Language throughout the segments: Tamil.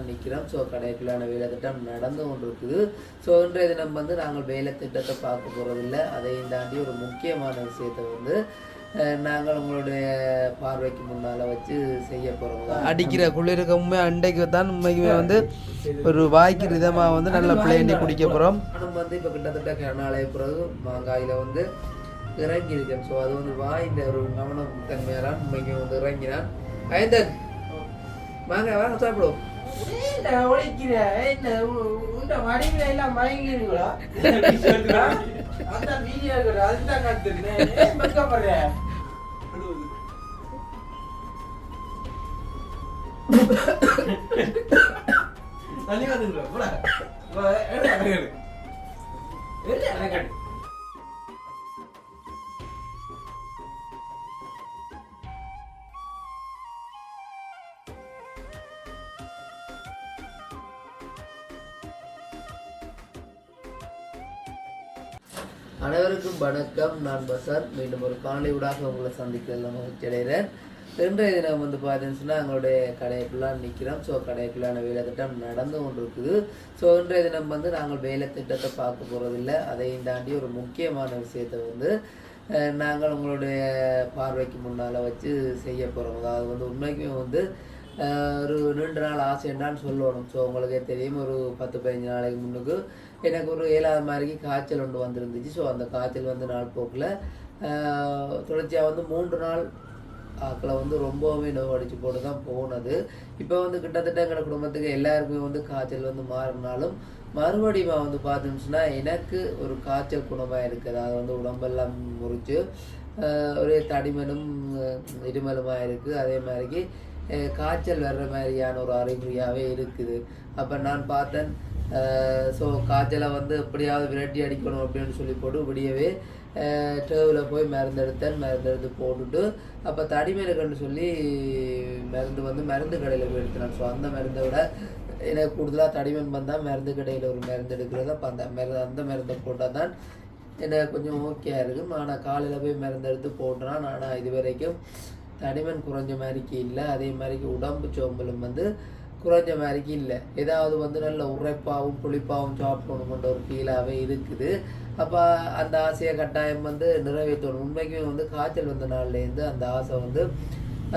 கடைக்குள்ளான் நிற்கிறோம் ஸோ கடைக்குள்ளான வேலை திட்டம் நடந்து கொண்டு இருக்குது ஸோ இன்றைய தினம் வந்து நாங்கள் வேலை திட்டத்தை பார்க்க போகிறதில்ல அதையும் தாண்டி ஒரு முக்கியமான விஷயத்தை வந்து நாங்கள் உங்களுடைய பார்வைக்கு முன்னால் வச்சு செய்ய போகிறோம் அடிக்கிற குளிருக்கு உண்மை அண்டைக்கு தான் உண்மைக்குமே வந்து ஒரு வாய்க்கு ரிதமாக வந்து நல்ல பிளேண்டி குடிக்க போகிறோம் நானும் வந்து இப்போ கிட்டத்தட்ட கனாலய பிறகு மாங்காயில் வந்து இறங்கி இருக்கேன் ஸோ அது வந்து வாய்ந்த ஒரு கவனம் தன்மையால் உண்மைக்கு வந்து இறங்கினான். ஐந்தன் மாங்காய் வாங்க சாப்பிடுவோம். ஒழிக்கிற என்ன உண்ட வடிவில எல்லாம் மயங்கிருங்களா அந்த வீடியோ அதுதான் தண்ணி வந்துங்களா அனைவருக்கும் வணக்கம். நான் பசார் மீண்டும் ஒரு காணொலி ஊடாக உங்களை சந்திக்கிறதுல மகிழ்ச்சி அடைகிறேன். இன்றைய தினம் வந்து பார்த்தீங்கன்னா சொன்னால் எங்களுடைய கடைக்குள்ளான் நிற்கிறோம். ஸோ கடைக்குள்ளான வேலை திட்டம் நடந்து கொண்டு இருக்குது ஸோ இன்றைய தினம் வந்து நாங்கள் வேலை திட்டத்தை பார்க்க போகிறதில்ல அதையும் தாண்டி ஒரு முக்கியமான விஷயத்தை வந்து நாங்கள் உங்களுடைய பார்வைக்கு முன்னால் வச்சு செய்ய போகிறோம் அதாவது வந்து உண்மைக்குமே வந்து ஒரு நீண்ட நாள் ஆசை என்னன்னு சொல்லணும். ஸோ உங்களுக்கே தெரியும் ஒரு பத்து பதினஞ்சு நாளைக்கு முன்னுக்கு எனக்கு ஒரு ஏழாவது மாதிரிக்கு காய்ச்சல் ஒன்று வந்துருந்துச்சு. ஸோ அந்த காய்ச்சல் வந்து நாள் போக்கில். தொடர்ச்சியாக வந்து மூன்று நாள் ஆக்களை வந்து ரொம்பவுமே நோய் அடிச்சு போட்டு தான் போனது. இப்போ வந்து கிட்டத்தட்ட எங்களோட குடும்பத்துக்கு எல்லாருக்குமே வந்து காய்ச்சல் வந்து மாறினாலும் மறுபடியும் வந்து பார்த்துச்சுன்னா எனக்கு ஒரு காய்ச்சல் குணமாக இருக்குது. அதாவது வந்து உடம்பெல்லாம் முறிச்சு ஒரே தடிமனும் இருமலுமாக இருக்குது. அதே மாதிரிக்கு காய்ச்சல் வர்ற மாதிரியான ஒரு அறிகுறியாகவே இருக்குது. அப்போ நான் பார்த்தேன் ஸோ காய்ச்சலை வந்து எப்படியாவது விரட்டி அடிக்கணும் அப்படின்னு சொல்லி போட்டு விடியவே டேவில் போய் மருந்து எடுத்தேன் மருந்து எடுத்து போட்டுட்டு அப்போ தடிமேலுக்குன்னு சொல்லி மருந்து வந்து மருந்து கடையில் போய் எடுத்தேன் ஸோ அந்த மருந்தை விட எனக்கு கூடுதலாக தடிமன் வந்தால் மருந்து கடையில் ஒரு மருந்து எடுக்கிறது. அப்போ அந்த மருந்து அந்த மருந்தை போட்டால் தான் எனக்கு கொஞ்சம் ஓகேயாக இருக்கும். ஆனால் காலையில் போய் மருந்து எடுத்து போட்டுறான். ஆனால் இது வரைக்கும் தடிமன் குறைஞ்ச மாதிரிக்கு இல்லை. அதே மாதிரிக்கு உடம்பு சோம்பலும் வந்து குறைஞ்ச மாதிரிக்கு இல்லை. ஏதாவது வந்து நல்ல உரைப்பாகவும் புளிப்பாகவும் சாப்பிடணுமென்ற ஒரு ஃபீலாகவே இருக்குது. அப்போ அந்த ஆசையை கட்டாயம் வந்து நிறைவேற்றணும். உண்மைக்குமே வந்து காய்ச்சல் வந்த நாள்லேருந்து அந்த ஆசை வந்து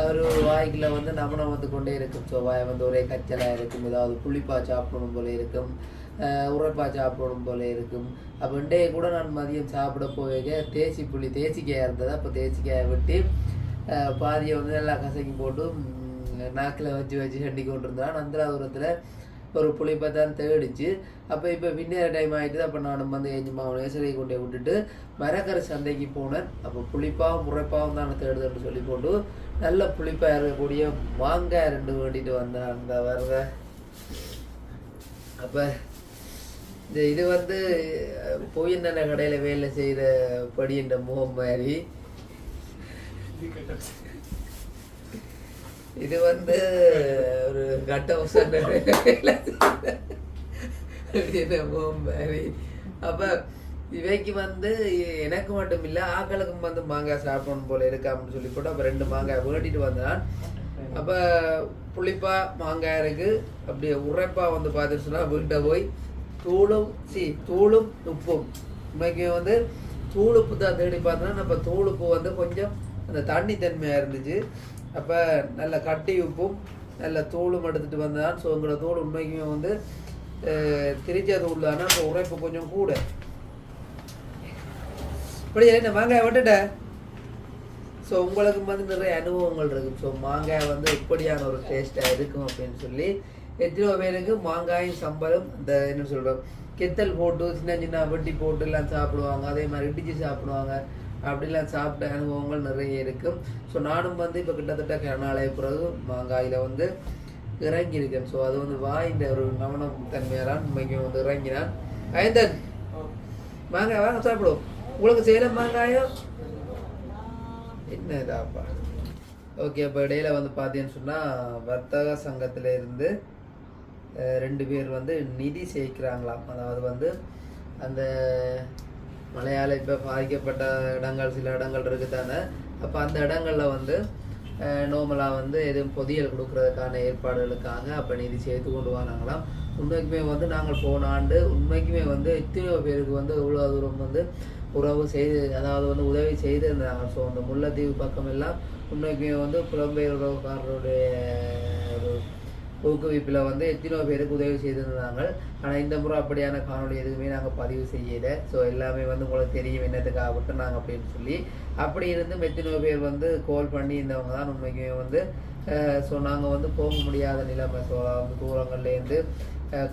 ஒரு வாய்க்குள்ள வந்து நமனம் வந்து கொண்டே இருக்கும். ஸோ வாய் வந்து ஒரே கச்சலாக இருக்கும். ஏதாவது புளிப்பா சாப்பிடணும் போல இருக்கும். உரைப்பாக சாப்பிடணும் போல இருக்கும். அப்போ இன்றைய கூட நான் மதியம் சாப்பிட போக தேசி புளி தேசிக்காயாக இருந்தது அப்போ தேசிக்காயை வெட்டி பாதியை வந்து நல்லா கசக்கி போட்டு நாக்கில் வச்சு வச்சு சண்டி கொண்டிருந்தான் நந்திராபுரத்தில் ஒரு புளிப்பை தான் தேடிச்சு அப்போ இப்போ பின்னேற டைம் ஆகிட்டு அப்போ நானும் வந்து எஞ்சி மாவு கொண்டே விட்டுட்டு மரக்கரை சந்தைக்கு போனேன். அப்போ புளிப்பாவும் முறைப்பாவும் தான் தேடுதுன்னு சொல்லி போட்டு நல்ல புளிப்பாக இருக்கக்கூடிய மாங்காய் ரெண்டு வேண்டிட்டு வந்தேன் அந்த வர்ற. அப்போ இந்த இது வந்து போயின்ன கடையில் வேலை செய்கிற படின்ற முகம் மாதிரி. இது வந்து ஒரு கட்ட உசந்த மாதிரி அப்போ இவைக்கு வந்து எனக்கு மட்டும் இல்லை ஆக்களுக்கும் வந்து மாங்காய் சாப்பிடணும் போல அப்படின்னு சொல்லி போட்டு அப்போ ரெண்டு மாங்காய் வேட்டிட்டு வந்தான். அப்போ புளிப்பா மாங்காய் இருக்கு. அப்படியே உரைப்பா வந்து பார்த்துட்டு சொன்னால் வீட்டை போய் தூளும் சி தூளும் உப்பும். இன்னைக்கு வந்து தூளுப்பு தான் தேடி பார்த்தோன்னா நம்ம தூள் வந்து கொஞ்சம் அந்த தண்ணி தன்மையாக இருந்துச்சு. அப்போ நல்ல கட்டி உப்பும் நல்ல தூளும் எடுத்துகிட்டு வந்தான் ஸோ உங்களோட தூள் உண்மைக்குமே வந்து திரிச்ச தூள் தானே அப்போ உரைப்பு கொஞ்சம் கூட. இப்படி என்ன மாங்காய் விட்டுட்டேன் ஸோ உங்களுக்கு வந்து நிறைய அனுபவங்கள் இருக்குது ஸோ மாங்காய் வந்து எப்படியான ஒரு டேஸ்ட்டாக இருக்கும் அப்படின்னு சொல்லி எத்தனையோ பேருக்கு மாங்காயும் சம்பளம் இந்த என்ன சொல்கிறோம் கெத்தல் போட்டு சின்ன சின்ன வெட்டி போட்டு எல்லாம் சாப்பிடுவாங்க. அதே மாதிரி இடிச்சு சாப்பிடுவாங்க. அப்படிலாம் சாப்பிட்ட அனுபவங்கள் நிறைய இருக்கும் ஸோ நானும் வந்து இப்போ கிட்டத்தட்ட கனாலய பிறகு மாங்காயில் வந்து இறங்கியிருக்கேன். ஸோ அது வந்து வாய்ந்த ஒரு கவனம் தன்மையால் உண்மைக்கு வந்து இறங்கினான் ஐந்தன் மாங்காய் வாங்க சாப்பிடுவோம். உங்களுக்கு சேலம் மாங்காயம் என்ன இதாப்பா ஓகே இப்போ இடையில வந்து பார்த்தீங்கன்னு சொன்னால் வர்த்தக சங்கத்தில் இருந்து ரெண்டு பேர் வந்து நிதி சேர்க்கிறாங்களாம். அதாவது வந்து அந்த மழையால் இப்போ பாதிக்கப்பட்ட இடங்கள் சில இடங்கள் இருக்குது தானே அப்போ அந்த இடங்களில் வந்து நோமலாக வந்து எதுவும் பொதியல் கொடுக்கறதுக்கான ஏற்பாடுகளுக்காக அப்போ நிதி சேர்த்து கொண்டு வராங்களாம். உண்மைக்குமே வந்து நாங்கள் போன ஆண்டு உண்மைக்குமே வந்து எத்தனையோ பேருக்கு வந்து இவ்வளோ தூரம் வந்து உறவு செய்து அதாவது வந்து உதவி செய்திருந்தாங்க. ஸோ அந்த முல்லைத்தீவு பக்கம் எல்லாம் உண்மைக்குமே வந்து புலம்பெயர் உறவுக்காரருடைய ஊக்குவிப்பில் வந்து எத்தனையோ பேருக்கு உதவி செய்திருந்தாங்க ஆனால் இந்த முறை அப்படியான காணொளி எதுவுமே நாங்கள் பதிவு செய்யலை. ஸோ எல்லாமே வந்து உங்களுக்கு தெரியும் என்னத்துக்காக விட்டு நாங்கள் அப்படின்னு சொல்லி. அப்படி இருந்தும் எத்தனையோ பேர் வந்து கால் பண்ணி இருந்தவங்க தான் உண்மைக்குமே வந்து ஸோ நாங்கள் வந்து போக முடியாத நிலைமை. ஸோ வந்து தூரங்கள்லேருந்து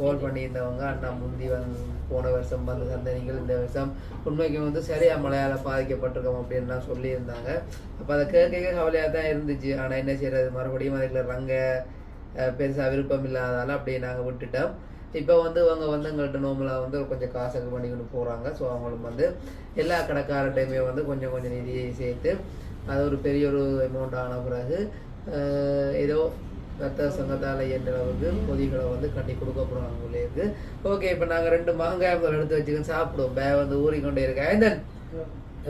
கால் பண்ணியிருந்தவங்க அண்ணா முந்தி வந்து போன வருஷம் வந்து சந்தனிகள் இந்த வருஷம் உண்மைக்கு வந்து சரியா மழையால பாதிக்கப்பட்டிருக்கோம் அப்படின்லாம் சொல்லியிருந்தாங்க. அப்போ அதை கேட்க கவலையாக தான் இருந்துச்சு. ஆனால் என்ன செய்யறது மறுபடியும் அதுக்குள்ள ரங்க பெருசாக விருப்பம் இல்லாதனால அப்படியே நாங்கள் விட்டுட்டோம். இப்போ வந்து அவங்க வந்து எங்கள்கிட்ட நோமலாக வந்து கொஞ்சம் காசுக்கு பண்ணிக்கிட்டு போகிறாங்க ஸோ அவங்களுக்கு வந்து எல்லா கடைக்காரர்கிட்டையுமே வந்து கொஞ்சம் கொஞ்சம் நிதியை சேர்த்து அது ஒரு பெரிய ஒரு அமௌண்ட் ஆன பிறகு ஏதோ ரத்த சங்கத்தால் என்ற அளவுக்கு பொதிகளை வந்து கட்டி கொடுக்க போகிறாங்க உங்களுக்கு ஓகே இப்போ நாங்கள் ரெண்டு மாங்காய் எடுத்து வச்சுக்கோங்க சாப்பிடுவோம். பே வந்து ஊறிக்கொண்டே இருக்கேன் ஐந்தன்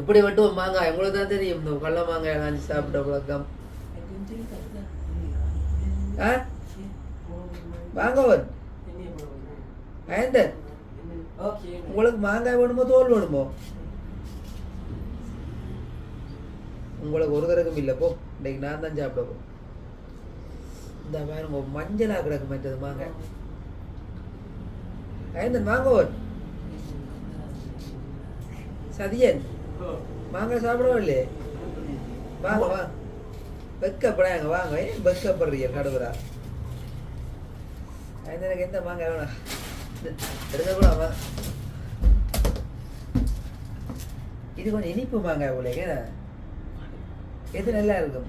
எப்படி வெட்டுவோம் மாங்காய்? உங்களுக்கு தான் தெரியும். இந்த கடல மாங்காய் காஞ்சி சாப்பிட்ட பழக்கம். ஆ? வாங்கவன். ஐந்தன் உங்களுக்கு மாங்காய் வேணுமோ தோல் வேணுமோ? உங்களுக்கு ஒரு தரக்கும் இல்லை போ. இன்னைக்கு நான் தான் சாப்பிட போ இந்த பாருங்க மஞ்சளா கிடக்கு மற்றது மாங்காய். ஐந்தன் வாங்கவன். சதியன். மாங்காய் சாப்பிடவே இல்லையே? வாங்க வாங்க வெக்கப்படாங்க வாங்க. ஏன் வெக்கப்படுறீங்க நடுவரா? எனக்கு எந்த மாங்காய் வேணாம் எடுக்கக்கூடாமா இது கொஞ்சம் இனிப்பு மாங்காய் உங்களுக்கு எது நல்லா இருக்கும்?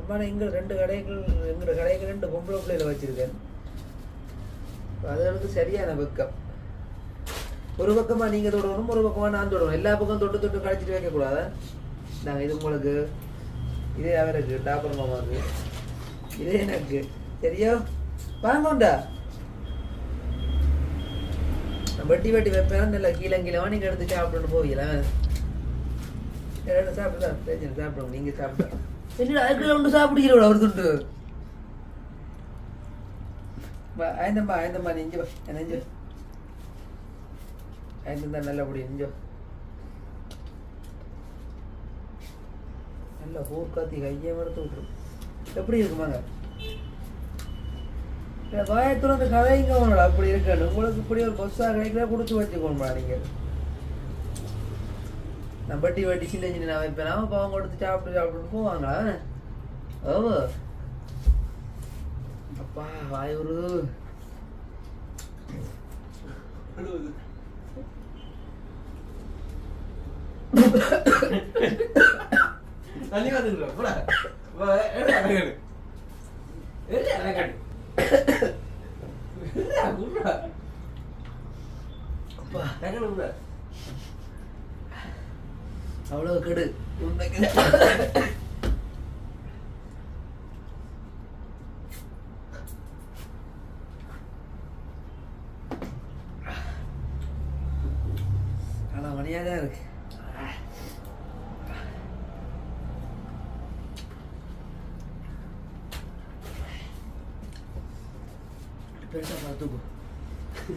அம்மா எங்கள் ரெண்டு கடைகள் எங்களோட கடைகள் ரெண்டு பொம்பளை பிள்ளைகளை வச்சிருக்கேன். அதுகளுக்கு சரியான வெக்கம். ஒரு பக்கமாக நீங்கள் தொடணும் ஒரு பக்கமாக நான் தொடணும். எல்லா பக்கம் தொட்டு தொட்டு கழிச்சிட்டு வைக்கக்கூடாது? நாங்கள் இது உங்களுக்கு. இது அவருக்கு டாப்பர் மாமாவுக்கு இது எனக்கு. சரியா வாங்கண்டா வெட்டி வெட்டி வைப்பேன். நல்லா கீழே கீழே நீங்க எடுத்து சாப்பிட்டு போவீங்களா? ரெண்டு சாப்பிடுதா சரி சாப்பிடுங்க நீங்க சாப்பிட்டா என்னடா அதுக்குள்ள ஒன்று சாப்பிடுகிறோட ஒரு துண்டு. ஆயந்தம்மா ஆயந்தம்மா நீ இஞ்சி வா. என்ன இஞ்சி ஆயந்தம் தான் நல்லபடி இஞ்சோ நல்ல ஊர்காத்தி கையை மறுத்து விட்டுரும். எப்படி இருக்குமாங்க? கோயத்துல அந்த கதைங்க உங்களோட அப்படி இருக்கணும் உங்களுக்கு இப்படி ஒரு பஸ்ஸாக கிடைக்கல கொடுத்து வச்சுக்கோணுமா நீங்கள் நான் பட்டி வட்டி சின்ன சின்ன வைப்பேன் அவன் பாவம் கொடுத்து சாப்பிட்டு சாப்பிட்டு போவாங்களா? ஓ அப்பா வாய் ஒரு தண்ணி வந்துங்க போடா வா, ஏடா, அடங்கடு. ஏடா, கெடு. உண்மைக்கு ஆனா மணியாக தான் இருக்கு பெருசா பார்த்துக்கோ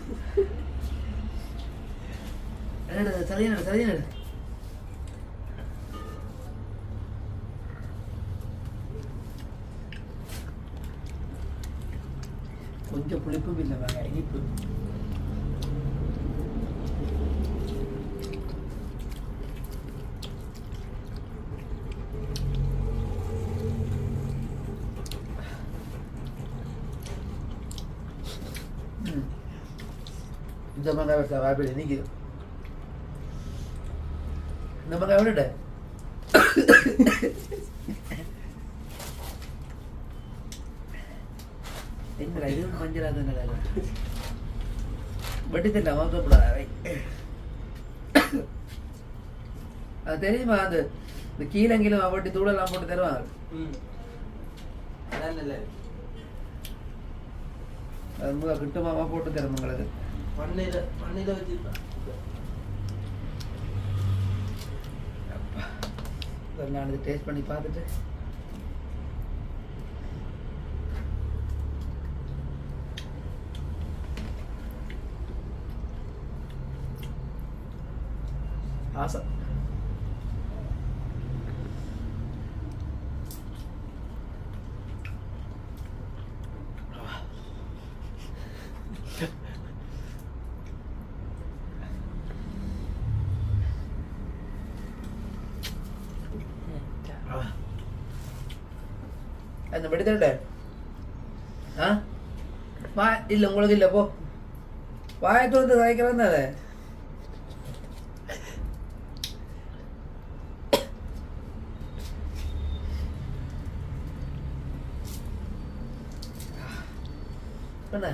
என்னடா சரியான கொஞ்சம் புளிப்பும் இல்லை வேற இனிப்பு. வாய்ப்பு இன்னைக்கு இந்த மாங்காய் விட்டுட்ட என்னடா இது மஞ்சளா தானே வட்டி தரல வாங்கப்படாத அது தெரியுமா அது இந்த கீழே கீழே வட்டி தூளெல்லாம் போட்டு தருவாங்க. அது முதல் கிட்டுமாமா போட்டு தரும் உங்களுக்கு பண்ணையில பண்ணையில வச்சிருப்பான். நான் இது டேஸ்ட் பண்ணி பார்த்துட்டு ஆசை அந்த படி ஆ? வா இல்லை உங்களுக்கு இல்லை போ. வாயை வந்து சாய்க்கிறேன் தானே என்ன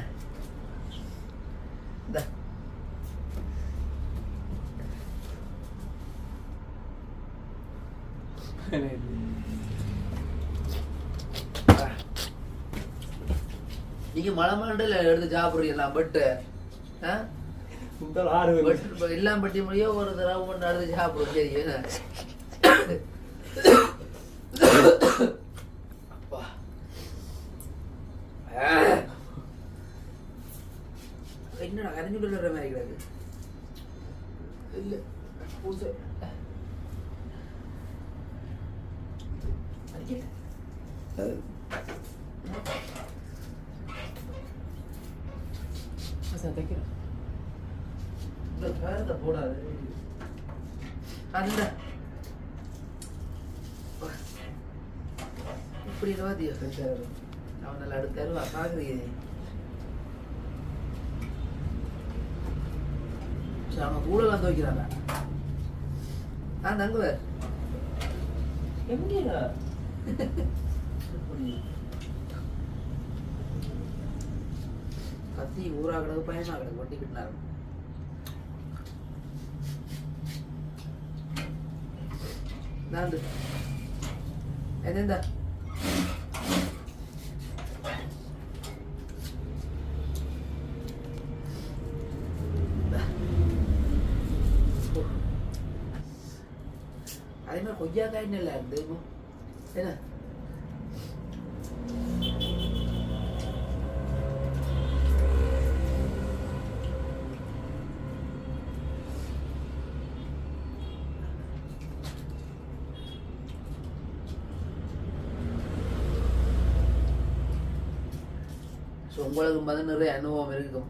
இந்தா நீங்க மழை மண்டல எடுத்து சாப்பிடுறீங்களா பட்டு. எல்லாம் பட்டி முடிய ஒரு தடவை ஒன்று எடுத்து சாப்பிடும் சரி என்ன அப்பா. ஆ. என்னடா கரைஞ்சு விடுற மாதிரி கிடக்கு இல்ல பூசை அடிக்கல. அதான் தைக்கிறேன். இந்த போடாது. அந்த. இப்படி இருவாதியா அவன் நல்லா அடுத்தருவா பாக்குறீங்க சரி அவன் கூடலாம் துவைக்கிறாங்க. ஆ தங்குவ எங்கடா? பற்றி ஊரா கிடக்கு பயமா கிடக்கு வட்டி கிட்டினாரு நான்து என்னெந்த அதே மாதிரி கொய்யாக்காய் இல்லை இருந்து என்ன? ஸோ உங்களுக்கு வந்து நிறைய அனுபவம் இருக்கும்.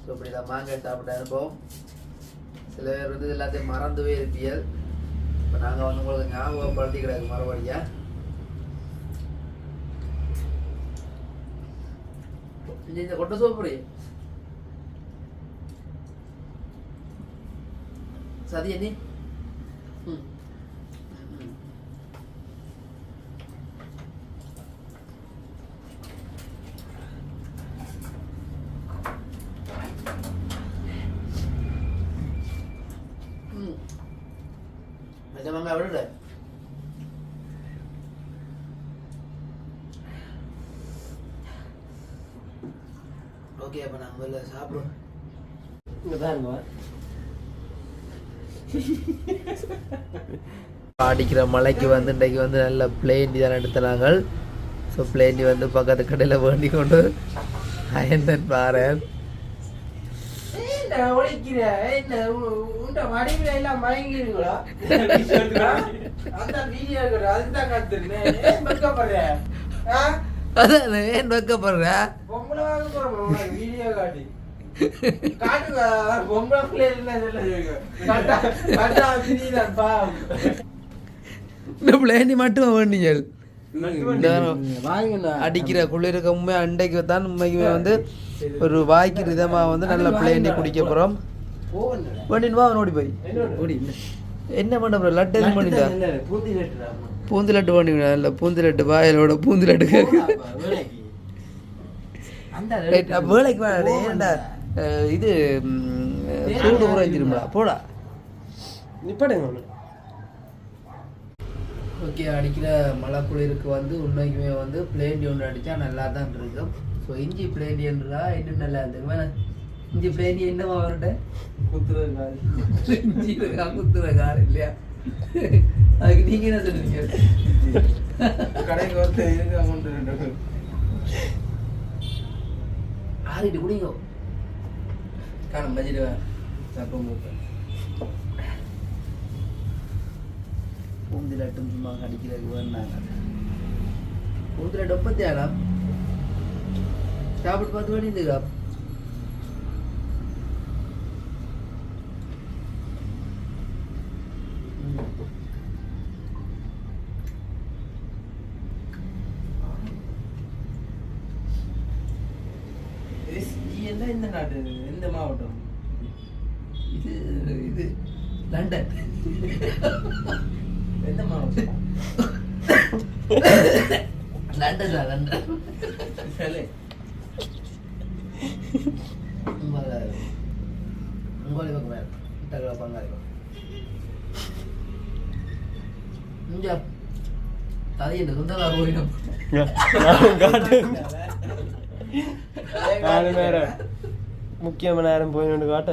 ஸோ இப்படி தான் மாங்காய் சாப்பிட்ட அனுபவம் சில பேர் வந்து எல்லாத்தையும் மறந்துவே இருப்பியல் இப்போ நாங்கள் வந்து உங்களுக்கு ஞாபகப்படுத்தி கிடக்கு மறுபடியா இந்த கொட்டை சோப்புடி சதி நீ முதல்ல இங்க பாருங்க அடிக்கிற மழைக்கு வந்து இன்றைக்கு வந்து நல்ல பிளேண்டி தான் எடுத்துனாங்க ஸோ பிளேண்டி வந்து பக்கத்து கடையில் வேண்டி கொண்டு அயந்தன் என்ன உழைக்கிற? என்ன உ- உன்ட வடிவில எல்லாம் மயங்கிருங்களா அந்த வீடியோ இருக்கிற அதுதான் காத்துருந்தேன் ஏன் வெக்கப்படுற ஆ? அதான் ஏன் வைக்கப்படுற இந்த பிளேண்டி மட்டும் வேண்டியல் அடிக்கிற குளிருக்கு உண்மை அண்டைக்கு தான் உண்மைக்குமே வந்து ஒரு வாய்க்கு ரிதமாக வந்து நல்ல பிளேண்டி குடிக்க போகிறோம் போகணும்டா. வேண்டின் வா அவனோடி போய். ஓடி. என்ன? பண்ண போற? லட்டு எதுவும் பண்ணிட்டா. பூந்து லட்டு பண்ணிவிடா இல்லை பூந்து லட்டு வாயிலோட பூந்து லட்டு வேலைக்கு. வேணாடே இது சூடு குறைஞ்சிரும்டா போடா. நிப்பாடுங்க. ஓகே அடிக்கிற மழை குளிருக்கு வந்து உண்மைக்குமே வந்து பிளேண்டி ஒன்று அடித்தா நல்லா தான் இருக்கும். ஸோ இஞ்சி பிளேண்டின்றா இன்னும் நல்லா இருந்துருமா இஞ்சி பிளேண்டி என்னவா கால். இஞ்சி இருக்கா குத்துற கார் இல்லையா? அதுக்கு நீங்க என்ன சொல்றீங்க கடைக்கு ஒருத்தர் இருக்கு அமௌண்ட் ரெண்டு ஆறிட்டு குடிங்க. காணும் பட்ஜெட் சப்பம் போட்டு பூந்திலட்டும் சும்மா கடிக்கிறதுக்கு வேணாங்க பூந்திலட்டு ஒப்பத்தி ஆடாம் சாப்பிட்டு பார்த்து வேண்டியதுக்கா இது என்ன இந்த நாடு? எந்த மாவட்டம்? இது இது லண்டன். எந்த மாவட்டம்? லண்டன் தான் லண்டன். சொல்லு உங்களை உங்களை பக்கம் தகவல் பங்காளி இங்கே தலை இந்த குந்தலா போயிடும். நாலு நேரம் முக்கியமான நேரம் போயின்னு காட்ட.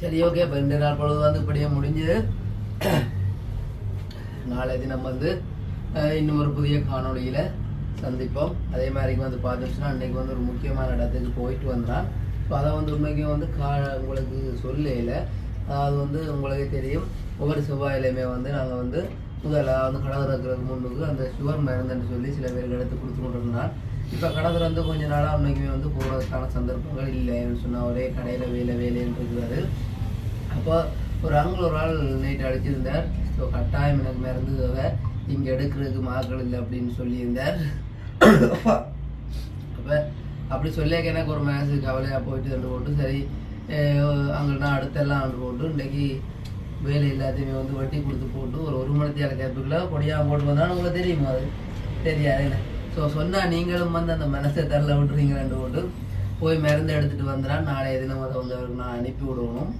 சரி ஓகே இப்போ ரெண்டு நாள் பொழுது வந்து இப்படியே முடிஞ்சது. நாளை தினம் வந்து இன்னும் ஒரு புதிய காணொலியில் சந்திப்போம். அதே மாதிரி வந்து பார்த்துச்சுன்னா அன்னைக்கு வந்து ஒரு முக்கியமான இடத்துக்கு போயிட்டு வந்தான் ஸோ அதை வந்து உண்மைக்கும் வந்து கா உங்களுக்கு சொல்லல அது வந்து உங்களுக்கு தெரியும். ஒவ்வொரு செவ்வாயிலையுமே வந்து நாங்கள் வந்து முதல்ல வந்து கடை திறக்கிறதுக்கு முன்னுக்கு அந்த சுகர் மருந்துன்னு சொல்லி சில பேர் எடுத்து கொடுத்து கொண்டு இருந்தான் இப்போ கடை திறந்து கொஞ்ச நாளாக அன்னைக்குமே வந்து போகிறதுக்கான சந்தர்ப்பங்கள் இல்லைன்னு சொன்னால் ஒரே கடையில் வேலை வேலைன்னு இருக்கிறாரு. அப்போ ஒரு அங்கிள் ஒரு ஆள் நைட் அடிச்சிருந்தார் ஸோ கட்டாயம் எனக்கு மருந்து தேவை இங்கே எடுக்கிறதுக்கு மாக்கள் இல்லை அப்படின்னு சொல்லியிருந்தார். அப்போ அப்படி சொல்லியாக்க எனக்கு ஒரு மேசேஜ் கவலையாக போயிட்டு போட்டு சரி அங்கே அடுத்தெல்லாம் போட்டு இன்றைக்கி வேலை எல்லாத்தையுமே வந்து வட்டி கொடுத்து போட்டு ஒரு ஒரு மணி நேரம் கொடியாக போட்டு வந்தாலும் உங்களுக்கு தெரியுமா அது? தெரியாது ஸோ சொன்னால் நீங்களும் வந்து அந்த மனசை தரல விட்டுறீங்க ரெண்டு போட்டு. போய் மருந்து எடுத்துகிட்டு வந்துடான் நாளைய தினம் அதை வந்து அவருக்கு நான் அனுப்பி விடணும்.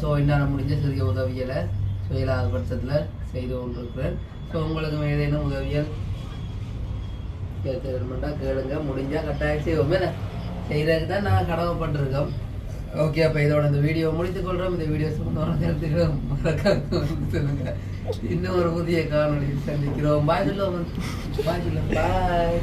ஸோ என்னால் முடிஞ்ச சிறிய உதவிகளை ஸோ இல்லாத பட்சத்தில் செய்து கொண்டிருக்கிறேன். ஸோ உங்களுக்கு ஏதேனும் உதவியல் கேட்கணுமெண்டா கேளுங்க முடிஞ்சால் கட்டாயம் செய்வோம் என்ன செய்கிறதுக்கு தான் நான் கடமைப்பட்டிருக்கோம். ஓகே அப்போ இதோட இந்த வீடியோ முடித்துக் கொள்கிறோம் இந்த வீடியோ சம்பந்தமான கருத்துக்களை மறக்காம சொல்லுங்க. இன்னும் ஒரு புதிய காணொளி சந்திக்கிறோம். பாய் சொல்லுவோம் பாய் சொல்லுவோம் பாய்